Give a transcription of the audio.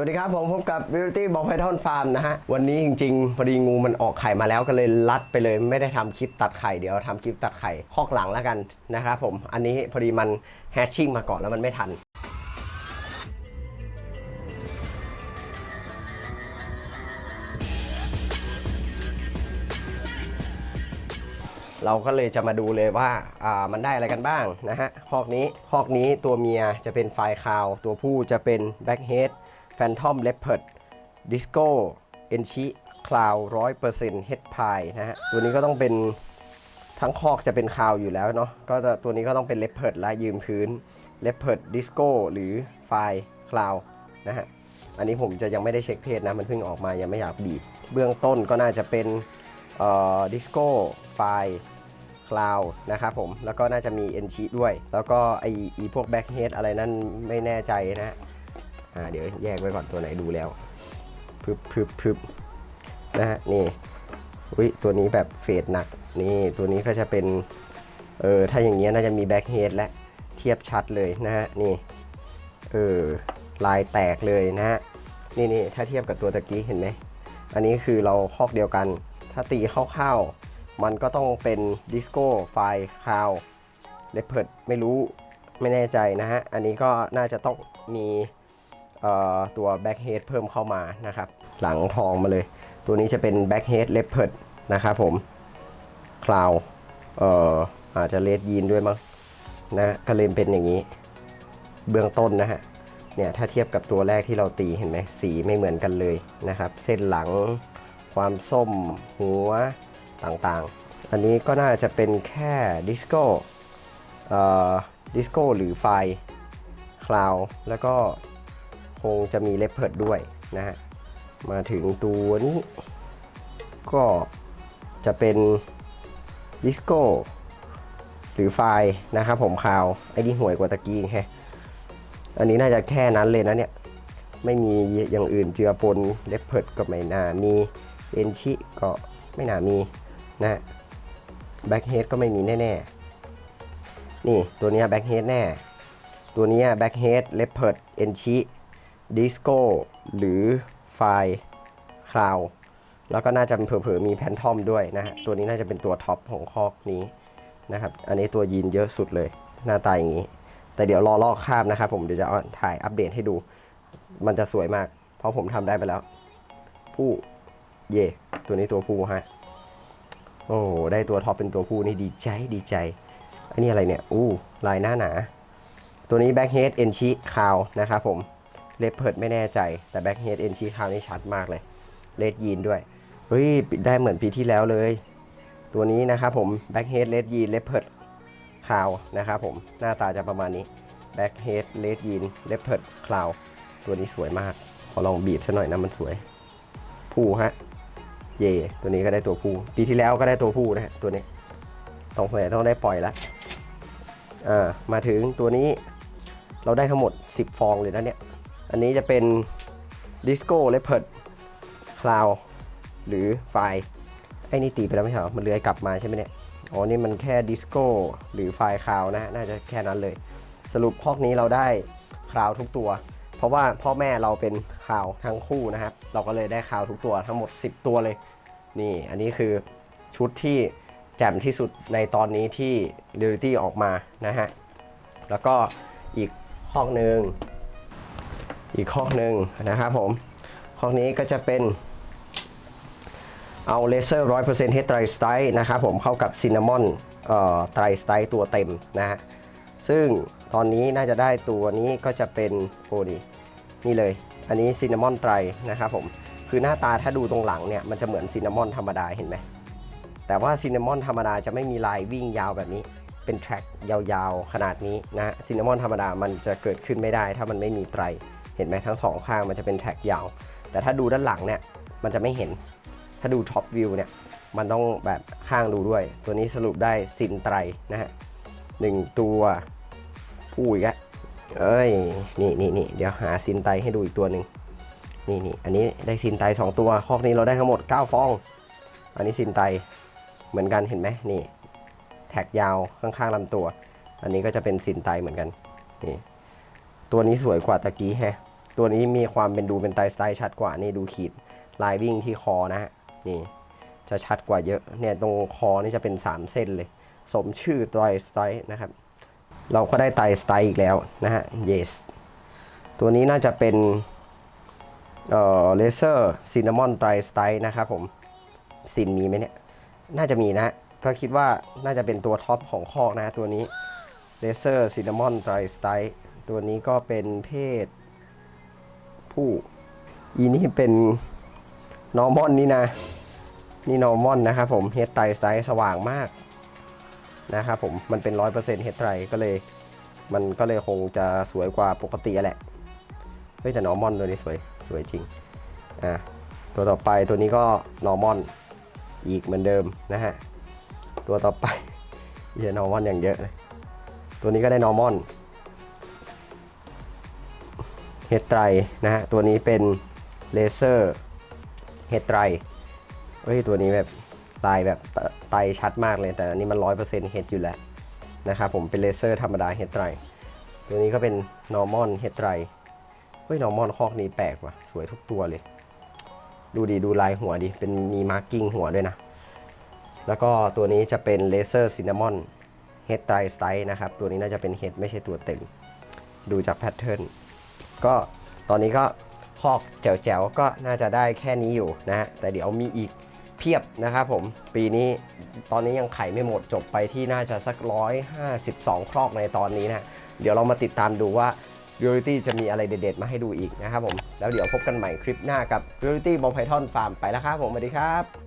วัสดีครับ ผมพบกับ Beauty b o p y t h o n Farm นะฮะ วันนี้จริงๆ พอดีงูมันออกไข่มาแล้วก็เลยลัดไปเลย ไม่ได้ทำคลิปตัดไข่เดี๋ยวทำคลิปตัดไข่คอกหลังแล้วกันนะครับผม อันนี้พอดีมันแฮชชิ่งมาก่อนแล้วมันไม่ทันเราก็เลยจะมาดูเลยว่าอ่ามันได้อะไรกันบ้างนะฮะคอกนี้คอกนี้ตัวเมียจะเป็นไฟคาว ตัวผู้จะเป็นแบ็กเฮด Blackhead Phantom Leopard Disco e n c h i Cloud 100% Head Pie นะฮะ ตัวนี้ก็ต้องเป็นทั้งคอกจะเป็นคาวอยู่แล้วเนาะก็จะตัวนี้ก็ต้องเป็น Leopard และยืนพื้น Leopard Disco หรือไฟคลาวนะฮะ อันนี้ผมจะยังไม่ได้เช็คเพศนะ มันเพิ่งออกมายังไม่อยากบีบ เบื้องต้นก็น่าจะเป็นดิสโก้ไฟคลาวนะครับผม แล้วก็น่าจะมีเอนชีด้วย แล้วก็ไออพวกแบ็กเฮดอะไรนั่นไม่แน่ใจนะ อ่าเดี๋ยวแยกไว้ก่อนตัวไหนดูแล้วพึบพึบพึบนะฮะนี่อุ้ยตัวนี้แบบเฟดหนักนี่ตัวนี้ก็จะเป็นเออถ้าอย่างเงี้ยน่าจะมีแบ็กเฮดและเทียบชัดเลยนะฮะนี่เออลายแตกเลยนะฮะนี่นี่ถ้าเทียบกับตัวตะกี้เห็นไหมอันนี้คือเราคอกเดียวกัน ถ้าตีคร่าวๆมันก็ต้องเป็นดิสโก้ไฟคาวเลเพิดไม่รู้ไม่แน่ใจนะฮะอันนี้ก็น่าจะต้องมี ตัวแบ็กเฮดเพิ่มเข้ามานะครับหลังทองมาเลย ตัวนี้จะเป็นแบ็กเฮดเลเพิดนะครับผมคลาวเอ่ออาจจะเลดยีนด้วยมั้งนะก็เลยเป็นอย่างนี้ เบื้องต้นนะฮะเนี่ยถ้าเทียบกับตัวแรกที่เราตีเห็นไหมสีไม่เหมือนกันเลยนะครับ เส้นหลังความส้มหัวต่างๆ อันนี้ก็น่าจะเป็นแค่ดิสโก้ดิสโก้หรือไฟคลาวแล้วก็ งจะมีเลปเพิร์ดด้วยนะฮะ มาถึงตัวนี้ ก็จะเป็นดิสโก้หรือไฟนะครับผมคาวไอ้นี่ห่วยกว่าตะกี้แฮะอันนี้น่าจะแค่นั้นเลยนะเนี่ย ไม่มีอย่างอื่นเจือปนเลปเพิร์ดก็ไม่น่ามีเอนชิก็ไม่น่ามีนะแบ็กเฮดก็ไม่มีแน่ๆ นี่ตัวนี้แบ็กเฮดแน่ ตัวนี้แบ็กเฮดเลปเพิร์ดเอนชิ ดิสโก้หรือไฟคลาวแล้วก็น่าจะเผลอๆมีแพนทอมด้วยนะฮะ ตัวนี้น่าจะเป็นตัวท็อปของคอกนี้นะครับ อันนี้ตัวยีนเยอะสุดเลย หน้าตาอย่างนี้ แต่เดี๋ยวรอลอกคราบนะครับผม เดี๋ยวจะเอาถ่ายอัปเดตให้ดู มันจะสวยมาก เพราะผมทำได้ไปแล้ว ผู้เย่ตัวนี้ตัวผู้ฮะ โอ้ได้ตัวท็อปเป็นตัวผู้นี่ดีใจดีใจ อันนี้อะไรเนี่ย อู้ ลายหน้าหนา ตัวนี้แบ็กเฮดเอนชิคาวนะครับผม เลปเพิร์ดไม่แน่ใจแต่แบ็กเฮดเอนชิคาวนี่ชัดมากเลยเลดยีนด้วยเฮ้ยได้เหมือนปีที่แล้วเลย ตัวนี้นะครับผมแบ็กเฮดเลดยีนเลปเพิร์ดคาวนะครับผมหน้าตาจะประมาณนี้ Back Head Red Jean Leopard Cloud ตัวนี้สวยมาก ขอลองบีบซะหน่อยนะมันสวย ผู้ฮะเย่ตัวนี้ก็ได้ตัวผู้ปีที่แล้วก็ได้ตัวผู้นะฮะตัวนี้ต้องแต่ต้องได้ปล่อยละอ่ามาถึงตัวนี้เราได้ทั้งหมด 10 ฟองเลยนะเนี่ย อันนี้จะเป็น Disco Leopard Cloud หรือไฟไอ้นี่ตีไปแล้วไม่ใช่เหรอ มันเลื้อยกลับมาใช่ไหมเนี่ย อ๋อ นี่มันแค่ดิสโก้หรือไฟล์คลาวนะฮะน่าจะแค่นั้นเลย สรุปพอกนี้เราได้คลาวทุกตัว เพราะว่าพ่อแม่เราเป็นคลาวทั้งคู่นะครับ เราก็เลยได้คลาวทุกตัวทั้งหมด 10 ตัวเลย นี่ อันนี้คือชุดที่แจ่มที่สุดในตอนนี้ที่ r e a l i t y ออกมานะฮะ แล้วก็อีกห้องหนึ่ง อีกห้อหนึ่งนะครับผมห้อนี้ก็จะเป็นเอาเลเซอร์100%เปอร์เซ็นต์เฮดไตรสไตล์นะครับผมเข้ากับซินนามอนเอ่อไตรสไตล์ตัวเต็มนะฮะซึ่งตอนนี้น่าจะได้ตัวนี้ก็จะเป็นโอ้นี่นี่เลย อันนี้ซินนามอนไตรนะครับผมคือหน้าตาถ้าดูตรงหลังเนี่ยมันจะเหมือนซินนามอนธรรมดาเห็นไหมแต่ว่าซินนามอนธรรมดาจะไม่มีลายวิ่งยาวแบบนี้ เป็นแทร็กยาวๆ ขนาดนี้นะฮะซินนามอนธรรมดามันจะเกิดขึ้นไม่ได้ถ้ามันไม่มีไตร เห็นไหมทั้งสองข้างมันจะเป็นแท็กยาว แต่ถ้าดูด้านหลังเนี่ยมันจะไม่เห็น ถ้าดูท็อปวิวเนี่ยมันต้องแบบข้างดูด้วย ตัวนี้สรุปได้ซินไตรนะฮะหนึ่งตัวผู้อีกเอ้ยนี่นี่นี่เดี๋ยวหาซินไตรให้ดูอีกตัวหนึ่งนี่นี่อันนี้ได้ซินไตรสองตัวคอกนี้เราได้ทั้งหมด 9 ฟอง อันนี้ซินไตรเหมือนกันเห็นไหมนี่ แท็กยาวข้างๆลำตัว อันนี้ก็จะเป็นซินไตรเหมือนกันนี่ตัวนี้สวยกว่าตะกี้แฮะ ตัวนี้มีความเป็นดูเป็นไตสไตล์ชัดกว่านี่ดูขีดลายวิ่งที่คอนะฮะนี่จะชัดกว่าเยอะเนี่ยตรงคอนี่จะเป็น 3 เส้นเลย สมชื่อไตสไตล์นะครับ เราก็ได้ไตสไตล์อีกแล้วนะฮะ yes ตัวนี้น่าจะเป็นเอ่อเลเซอร์ซินนามอนไตสไตล์นะครับผมซินมีไหมเนี่ย น่าจะมีนะก็คิดว่าน่าจะเป็นตัวท็อปของคอกนะตัวนี้เลเซอร์ซินนามอนไตสไตล์ตัวนี้ก็เป็นเพศ ผู้ อีนี่เป็นนอร์มอนนี่นะ นี่นอร์มอนนะครับผมเฮดไตสไตล์สว่างมากนะครับผมมันเป็น 100%เฮดไตก็เลย มันก็เลยคงจะสวยกว่าปกติแหละเฮ้ยแต่นอร์มอนตัวนี้สวยสวยจริงอะตัวต่อไปตัวนี้ก็นอร์มอนอีกเหมือนเดิมนะฮะตัวต่อไปเยนอร์มอนอย่างเยอะเลยตัวนี้ก็ได้นอร์มอน เฮดไตรนะฮะตัวนี้เป็นเลเซอร์เฮดไตรเฮ้ยตัวนี้แบบลายแบบไตชัดมากเลย แต่อันนี้มันร้อยเปอร์เซ็นต์เฮดอยู่แล้วนะครับผมเป็นเลเซอร์ธรรมดาเฮดไตรตัวนี้ก็เป็นนอร์มอนเฮดไตรเฮ้ยนอร์มอนคอกนี้แปลกว่ะสวยทุกตัวเลย ดูดีดูลายหัวดิเป็นมีมาร์กิ้งหัวด้วยนะ แล้วก็ตัวนี้จะเป็นเลเซอร์ซินนามอนเฮดไตรสไตนะครับ ตัวนี้น่าจะเป็นเฮดไม่ใช่ตัวเต็ม ดูจากแพทเทิร์น ก็ตอนนี้ก็คอกแจ๋วๆก็น่าจะได้แค่นี้อยู่นะฮะแต่เดี๋ยวมีอีกเพียบนะครับผมปีนี้ตอนนี้ยังไขไม่หมดจบไปที่น่าจะสักร้อยห้าสิบสองครอกในตอนนี้นะเดี๋ยวเรามาติดตามดูว่า Reality จะมีอะไรเด็ดๆ มาให้ดูอีกนะครับผม แล้วเดี๋ยวพบกันใหม่คลิปหน้ากับ Reality บอลไพทอนฟาร์มไปแล้วครับผมสวัสดีครับ